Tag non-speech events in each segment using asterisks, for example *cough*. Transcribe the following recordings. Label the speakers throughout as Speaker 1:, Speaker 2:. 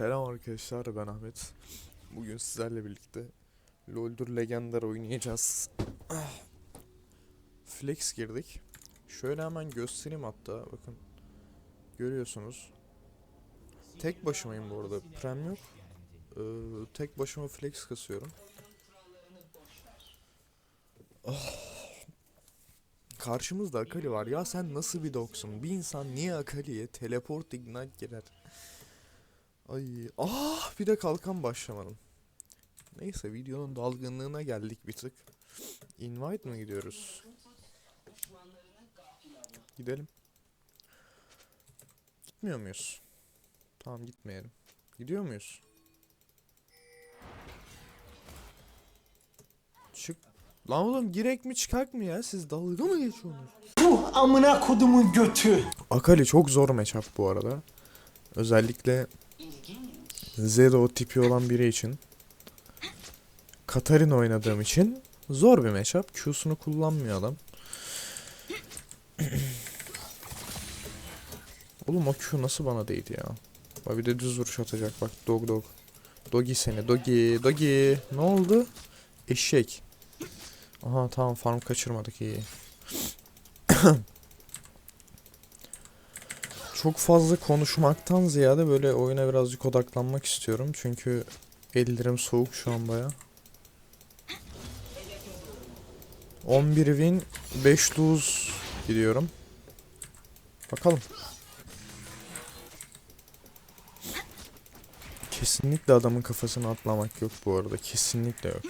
Speaker 1: Selam arkadaşlar ben Ahmet. Bugün sizlerle birlikte LoL'dur Legendar oynayacağız. Ah. Flex girdik. Şöyle hemen göstereyim hatta bakın. Görüyorsunuz. Tek başımayım bu arada. Prem yok. Ee, tek başıma flex kasıyorum. Ah. Karşımızda Akali var. Ya sen nasıl bir doksun? Bir insan niye Akali'ye teleport ignite girer? Ay, ah bir de kalkan başlamadım. Neyse videonun dalgınlığına geldik bir tık. Invite mi gidiyoruz? Gidelim. Gitmiyor muyuz? Tamam gitmeyelim. Gidiyor muyuz? Çık. Lan oğlum girek mi çıkak mı ya? Siz dalga mı geçiyorsunuz?
Speaker 2: Puh amına kodumun götü.
Speaker 1: Akali çok zor matchup bu arada. Özellikle Zero tipi olan biri için. Katarina oynadığım için zor bir matchup. Q'sunu kullanmıyor adam. *clears throat* Oğlum o Q nasıl bana değdi ya? Bak bir de düz vuruş atacak bak dog dog. Dogi seni dogi dogi. Ne oldu? Eşek. Aha tamam farm kaçırmadık iyi. *clears throat* Çok fazla konuşmaktan ziyade böyle oyuna birazcık odaklanmak istiyorum. Çünkü ellerim soğuk şu an baya. 11 win 5 lose gidiyorum. Bakalım. Kesinlikle adamın kafasını atlamak yok bu arada. Kesinlikle yok.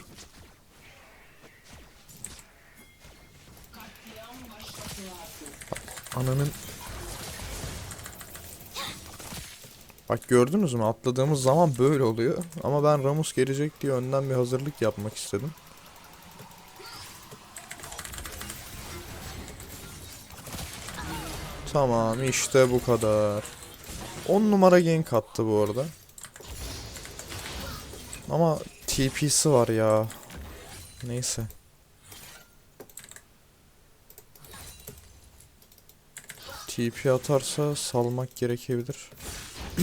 Speaker 1: Ananın Bak gördünüz mü atladığımız zaman böyle oluyor. Ama ben Ramus gelecek diye önden bir hazırlık yapmak istedim. Tamam işte bu kadar. 10 numara gank attı bu arada. Ama TP'si var ya. Neyse. TP atarsa salmak gerekebilir.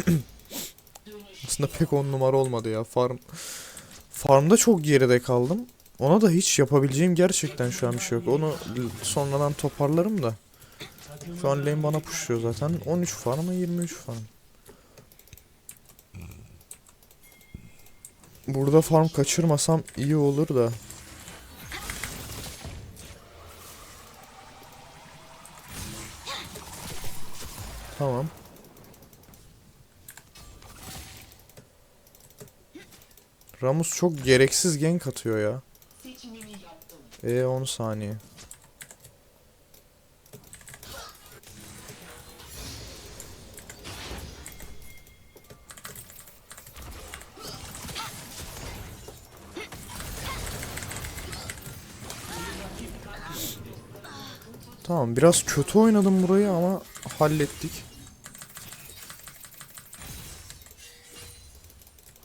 Speaker 1: *clears throat* Aslında pek on numara olmadı ya. Farm Farmda çok geride kaldım. Ona da hiç yapabileceğim gerçekten şu an bir şey yok. Onu sonradan toparlarım da. Şu an lane bana pushluyor zaten. 13 farm mı 23 farm. Burada farm kaçırmasam iyi olur da. Tamam. Ramus çok gereksiz gank atıyor ya. E 10 saniye. Tamam biraz kötü oynadım burayı ama hallettik.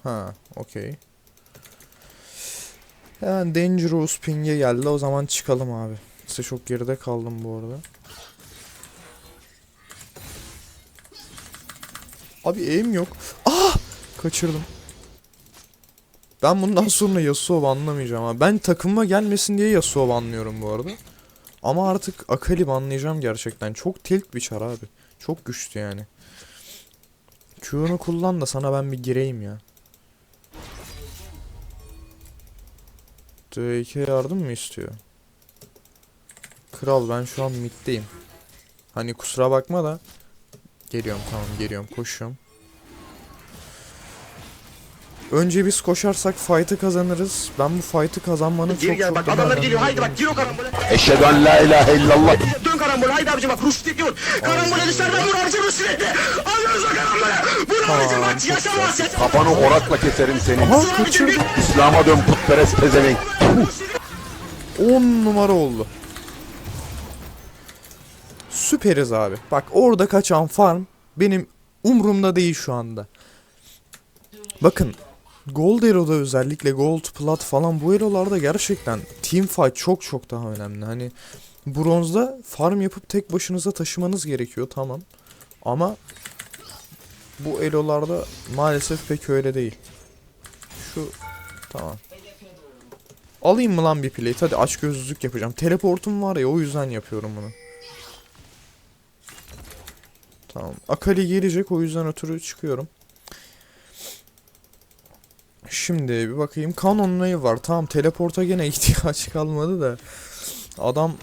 Speaker 1: Ha, okey. Hemen Dangerous ping'e geldi. O zaman çıkalım abi. Size çok geride kaldım bu arada. Abi aim yok. Ah! Kaçırdım. Ben bundan sonra Yasuo banlamayacağım abi. Ben takımıma gelmesin diye Yasuo banlıyorum bu arada. Ama artık Akali banlayacağım gerçekten. Çok tilt bir çar abi. Çok güçlü yani. Q'nu kullan da sana ben bir gireyim ya. Drake'e yardım mı istiyor? Kral ben şu an middeyim. Hani kusura bakma da. Geliyorum tamam geliyorum koşuyorum. Önce biz koşarsak fight'ı kazanırız. Ben bu fight'ı kazanmanın
Speaker 3: Geri
Speaker 1: çok
Speaker 3: gel
Speaker 1: çok
Speaker 3: bak adamlar geliyor haydi bak gir o karambole.
Speaker 4: Eşhedü en la ilahe illallah.
Speaker 3: Dön karambole haydi abicim bak Rus diyor. Karambole dışarıdan vur abicim sürekli. Alıyoruz o karambole. Vur
Speaker 1: Tamam,
Speaker 3: bak yaşamaz yaşamaz.
Speaker 4: Kafanı orakla keserim seni.
Speaker 1: Aha.
Speaker 4: İslam'a dön putperest pezevenk.
Speaker 1: 10 numara oldu. Süperiz abi. Bak orada kaçan farm benim umrumda değil şu anda. Bakın Gold Hero'da özellikle Gold Plat falan bu hero'larda gerçekten team fight çok çok daha önemli. Hani bronzda farm yapıp tek başınıza taşımanız gerekiyor tamam. Ama Bu elolarda maalesef pek öyle değil. Şu tamam. Alayım mı lan bir plate? Hadi aç gözlülük yapacağım. Teleportum var ya o yüzden yapıyorum bunu. Tamam. Akali gelecek o yüzden ötürü çıkıyorum. Şimdi bir bakayım. Canon Wave var. Tamam teleporta gene *laughs* ihtiyaç kalmadı da. Adam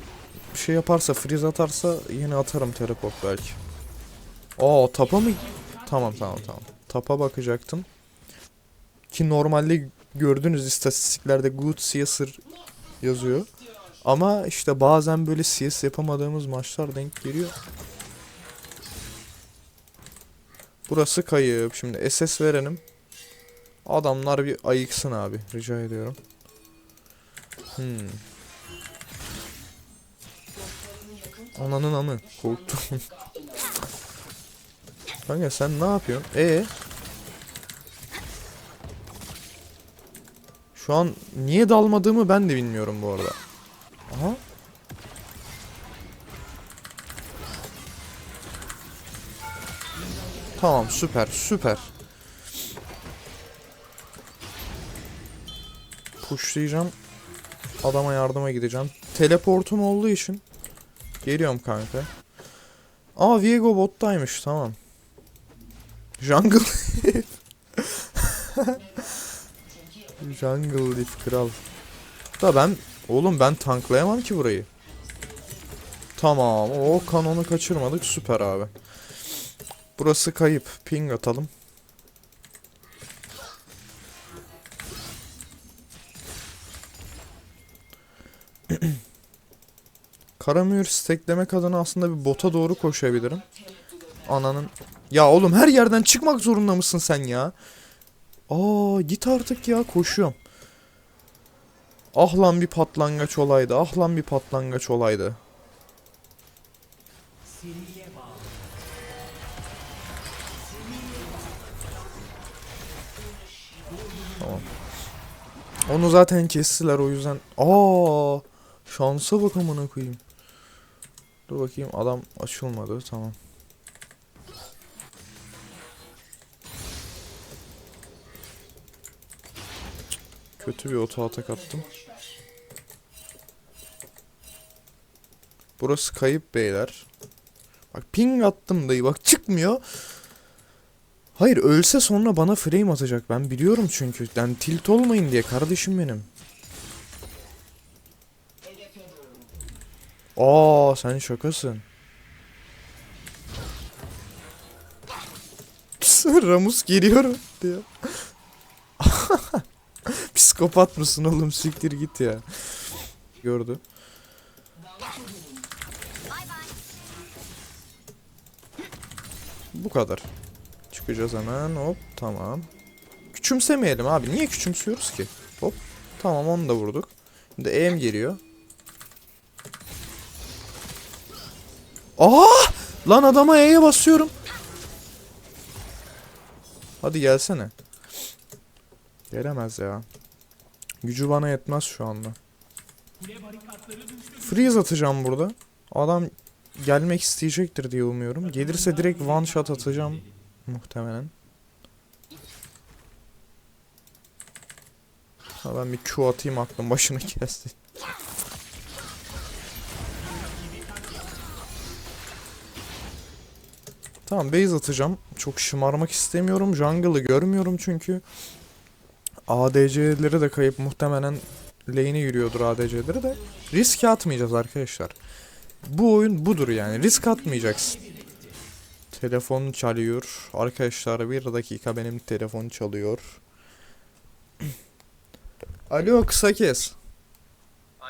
Speaker 1: şey yaparsa freeze atarsa yine atarım teleport belki. Aa tapa mı? Tamam tamam tamam. Tapa bakacaktım. Ki normalde gördüğünüz istatistiklerde good CS'ır yazıyor. Ama işte bazen böyle CS yapamadığımız maçlar denk geliyor. Burası kayıp. Şimdi SS verelim. Adamlar bir ayıksın abi. Rica ediyorum. Hmm. Ananın amı. Korktum. *laughs* Kanka sen ne yapıyorsun? E Şu an niye dalmadığımı ben de bilmiyorum bu arada. Aha. Tamam süper süper. Pushlayacağım. Adama yardıma gideceğim. Teleportum olduğu için geliyorum kanka. Aa Viego bottaymış tamam. Jungle *laughs* Jungle Leaf kral. Da ben oğlum ben tanklayamam ki burayı. Tamam o kanonu kaçırmadık süper abi. Burası kayıp. Ping atalım. *clears throat* Karamür steklemek adına aslında bir bota doğru koşabilirim. Ananın. Ya oğlum her yerden çıkmak zorunda mısın sen ya? Aa git artık ya koşuyorum. Ah lan bir patlangaç olaydı. Ah lan bir patlangaç olaydı. Tamam. Onu zaten kestiler o yüzden. Aa şansa bak amına koyayım. Dur bakayım adam açılmadı tamam. Kötü bir oto atak attım. Burası kayıp beyler. Bak ping attım dayı bak çıkmıyor. Hayır ölse sonra bana frame atacak ben biliyorum çünkü. Yani tilt olmayın diye kardeşim benim. Aa sen şakasın. *laughs* Ramus geliyorum diyor. Psikopat mısın oğlum siktir git ya. Gördü. Bu kadar. Çıkacağız hemen hop tamam. Küçümsemeyelim abi. Niye küçümsüyoruz ki? Hop. Tamam onu da vurduk. Şimdi EM geliyor. Aa! Lan adama E'ye basıyorum. Hadi gelsene. Gelemez ya. Gücü bana yetmez şu anda. Freeze atacağım burada. Adam gelmek isteyecektir diye umuyorum. Gelirse direkt one shot atacağım muhtemelen. Ha ben bir Q atayım aklım başına gelsin. Tamam base atacağım. Çok şımarmak istemiyorum. Jungle'ı görmüyorum çünkü. ADC'leri de kayıp muhtemelen lane'e yürüyordur ADC'leri de. Risk atmayacağız arkadaşlar. Bu oyun budur yani. Risk atmayacaksın. Telefon çalıyor. Arkadaşlar bir dakika benim telefon çalıyor. *clears throat* Alo kısa kes.
Speaker 3: Alo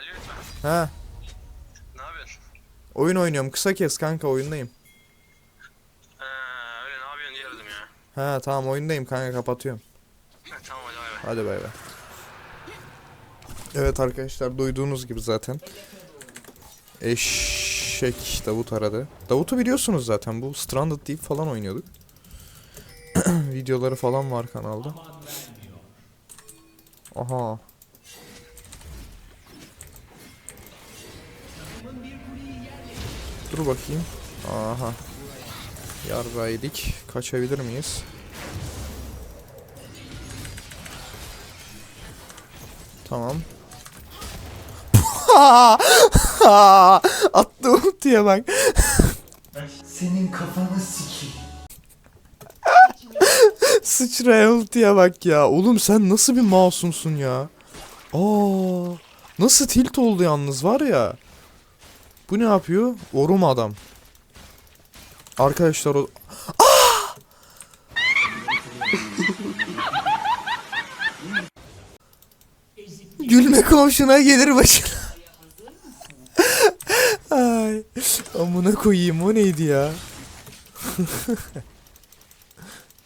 Speaker 1: Ha,
Speaker 3: ne yapıyorsun?
Speaker 1: oyun oynuyorum. Kısa kes kanka oyundayım.
Speaker 3: Ee, öyle ne yapıyorsun diye aradım ya.
Speaker 1: Ha tamam oyundayım kanka kapatıyorum. *laughs*
Speaker 3: tamam hadi bay bay.
Speaker 1: Evet arkadaşlar duyduğunuz gibi zaten. Eşek Davut aradı. Davut'u biliyorsunuz zaten bu Stranded Deep falan oynuyorduk. *clears throat* Videoları falan var kanalda. Aha. Dur bakayım. Aha. Yarraydık. Kaçabilir miyiz? Tamam. *laughs* Attı ultiye bak.
Speaker 2: Senin kafanı sikeyim.
Speaker 1: Sıçraya ultiye bak ya. Oğlum sen nasıl bir masumsun ya? Aa, nasıl tilt oldu yalnız var ya. Bu ne yapıyor? Orum adam. Arkadaşlar o... Gülme komşuna gelir başına. *laughs* Ay, amına koyayım o neydi ya? *laughs*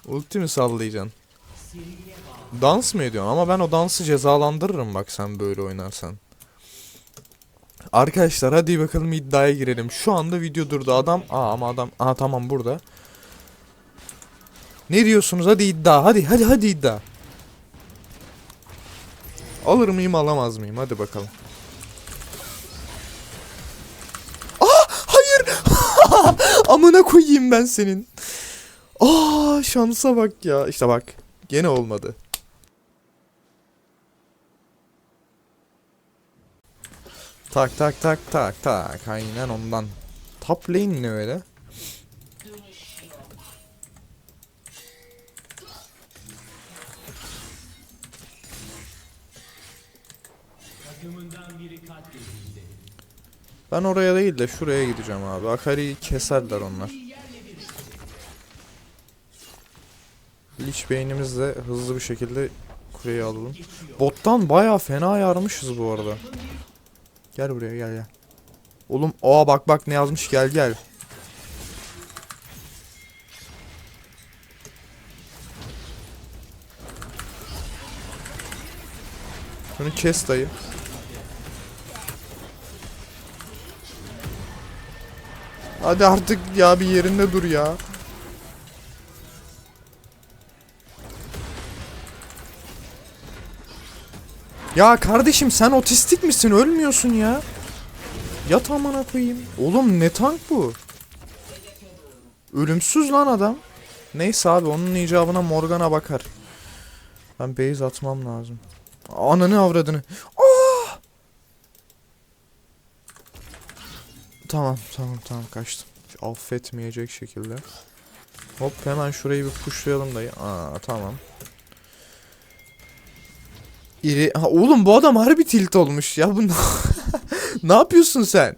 Speaker 1: Ulti mi sallayacaksın? Dans mı ediyorsun? Ama ben o dansı cezalandırırım bak sen böyle oynarsan. Arkadaşlar hadi bakalım iddiaya girelim. Şu anda video durdu adam. Aa ama adam. Aha tamam burada. Ne diyorsunuz? Hadi iddia. Hadi hadi hadi iddia. Alır mıyım alamaz mıyım? Hadi bakalım. Aa hayır. *laughs* Amına koyayım ben senin. Aa şansa bak ya. İşte bak. Gene olmadı. Tak tak tak tak tak. Aynen ondan. Top lane ne öyle? Ben oraya değil de şuraya gideceğim abi. Akari'yi keserler onlar. Lich beynimizle hızlı bir şekilde kuleyi alalım. Bottan baya fena yarmışız bu arada. Gel buraya gel gel. Oğlum aa bak bak ne yazmış gel gel. Şunu kes dayı. Hadi artık ya bir yerinde dur ya. Ya kardeşim sen otistik misin? Ölmüyorsun ya. Yat amına koyayım. Oğlum ne tank bu? Ölümsüz lan adam. Neyse abi onun icabına Morgana bakar. Ben base atmam lazım. Ananı avradını. Tamam tamam tamam kaçtım. Hiç affetmeyecek şekilde. Hop hemen şurayı bir pushlayalım dayı. Aa tamam. İri... Ha, oğlum bu adam harbi tilt olmuş ya. Bu ne- *laughs* yapıyorsun sen?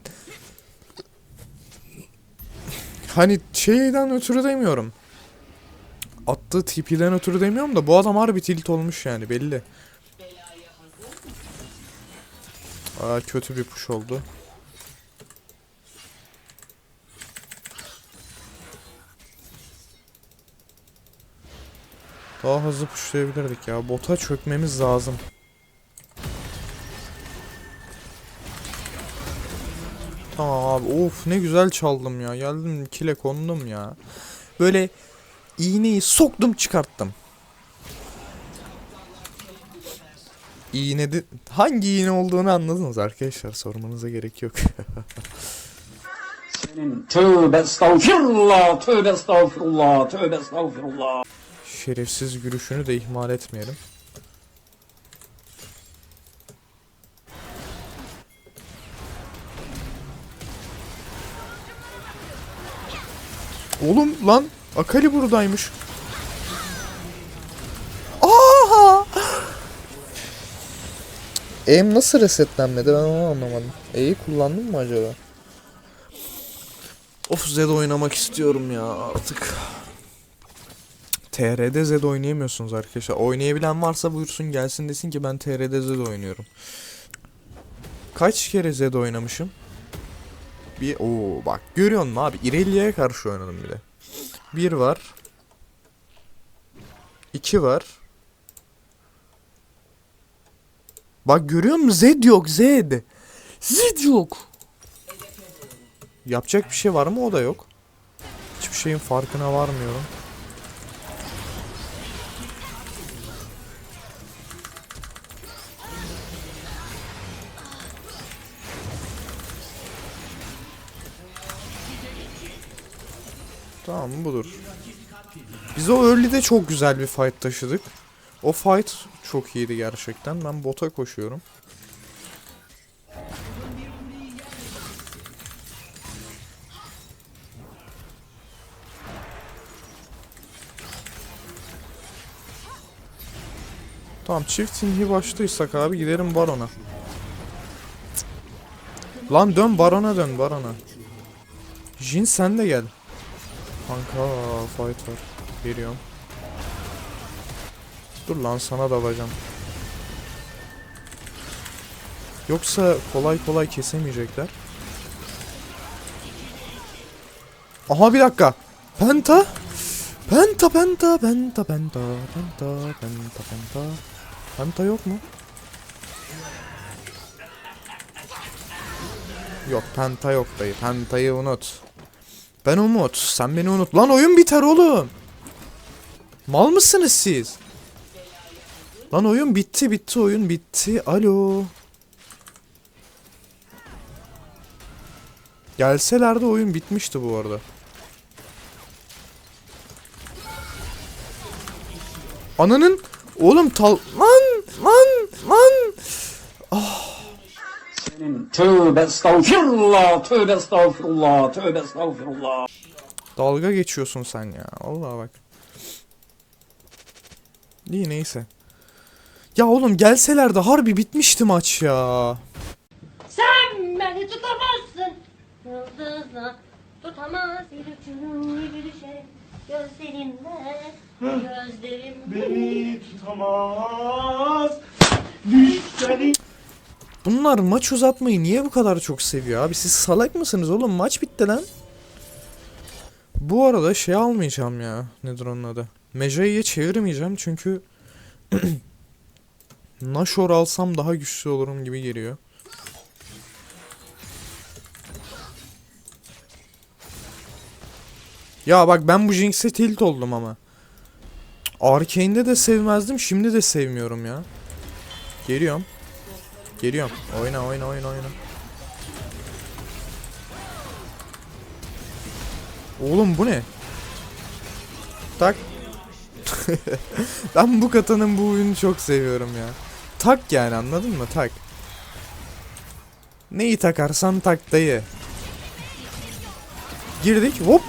Speaker 1: Hani şeyden ötürü demiyorum. Attığı TP'den ötürü demiyorum da bu adam harbi tilt olmuş yani belli. Aa kötü bir push oldu. Daha hızlı pushlayabilirdik ya. Bota çökmemiz lazım. Tamam abi. Of ne güzel çaldım ya. Geldim kile kondum ya. Böyle iğneyi soktum çıkarttım. İğne de... Hangi iğne olduğunu anladınız arkadaşlar. Sormanıza gerek yok. *laughs*
Speaker 5: Tövbe estağfirullah, tövbe estağfirullah, tövbe estağfirullah.
Speaker 1: Şerefsiz gülüşünü de ihmal etmeyelim. Oğlum lan Akali buradaymış. Aha! Aim nasıl resetlenmedi ben onu anlamadım. E'yi kullandın mı acaba? Of Zed oynamak istiyorum ya artık. TR'de Zed oynayamıyorsunuz arkadaşlar. Oynayabilen varsa buyursun gelsin desin ki ben TR'de Zed oynuyorum. Kaç kere Zed oynamışım? Bir o bak görüyor musun abi? İrelia'ya karşı oynadım bile. Bir var. İki var. Bak görüyor musun? Zed yok Zed. Zed yok. Yapacak bir şey var mı? O da yok. Hiçbir şeyin farkına varmıyorum. Tamam budur. Biz o early'de çok güzel bir fight taşıdık. O fight çok iyiydi gerçekten. Ben bota koşuyorum. Tamam çift inhi başlıysak abi gidelim barona. Lan dön barona dön barona. Jin sen de gel. Kanka fight var. Geliyorum. Dur lan sana dalacağım. Yoksa kolay kolay kesemeyecekler. Aha bir dakika. Penta. Penta penta penta penta penta penta penta. Penta yok mu? Yok penta yok dayı. Pentayı unut. Ben Umut. Sen beni unut. Lan oyun biter oğlum. Mal mısınız siz? Lan oyun bitti bitti oyun bitti. Alo. Gelselerdi oyun bitmişti bu arada. Ananın oğlum tal lan lan lan
Speaker 5: Senin tövbe estağfirullah, tövbe estağfirullah, tövbe estağfirullah.
Speaker 1: dalga geçiyorsun sen ya. Allah bak. İyi neyse. Ya oğlum gelselerdi harbi bitmişti maç ya.
Speaker 6: Sen beni tutamazsın. Yıldızla tutamaz şey. Gözlerimde, gözlerimde.
Speaker 2: Beni tutamaz. Düşleri
Speaker 1: Bunlar maç uzatmayı niye bu kadar çok seviyor abi? Siz salak mısınız oğlum? Maç bitti lan. Bu arada şey almayacağım ya. Nedir onun adı? Mejai'ye çevirmeyeceğim çünkü *clears throat* Nashor alsam daha güçlü olurum gibi geliyor. Ya bak ben bu Jinx'e tilt oldum ama. Arkane'de de sevmezdim, şimdi de sevmiyorum ya. Geliyorum. Geliyorum. Oyna oyna oyna oyna. Oğlum bu ne? Tak. *laughs* ben bu katanın bu oyunu çok seviyorum ya. Tak yani anladın mı? Tak. Neyi takarsan tak dayı. Girdik hop.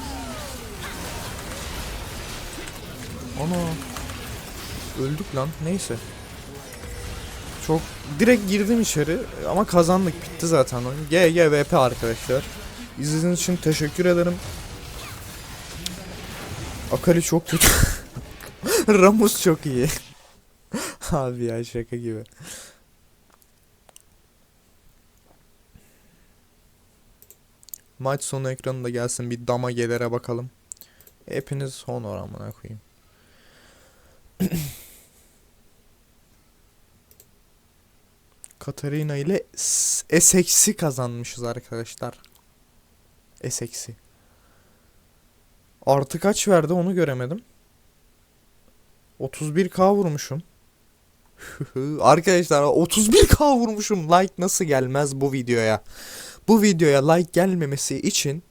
Speaker 1: Ana. Öldük lan neyse. Çok direkt girdim içeri ama kazandık bitti zaten oyun. GGVP arkadaşlar. İzlediğiniz için teşekkür ederim. Akali çok kötü. *laughs* Ramus çok iyi. *laughs* Abi ya şaka gibi. Maç sonu ekranında gelsin bir dama gelere bakalım. Hepiniz honor amına koyayım. *clears throat* Katarina ile Essex'i kazanmışız arkadaşlar. Essex'i. Artı kaç verdi onu göremedim. 31k vurmuşum. *laughs* Arkadaşlar 31k vurmuşum. Like nasıl gelmez bu videoya? Bu videoya like gelmemesi için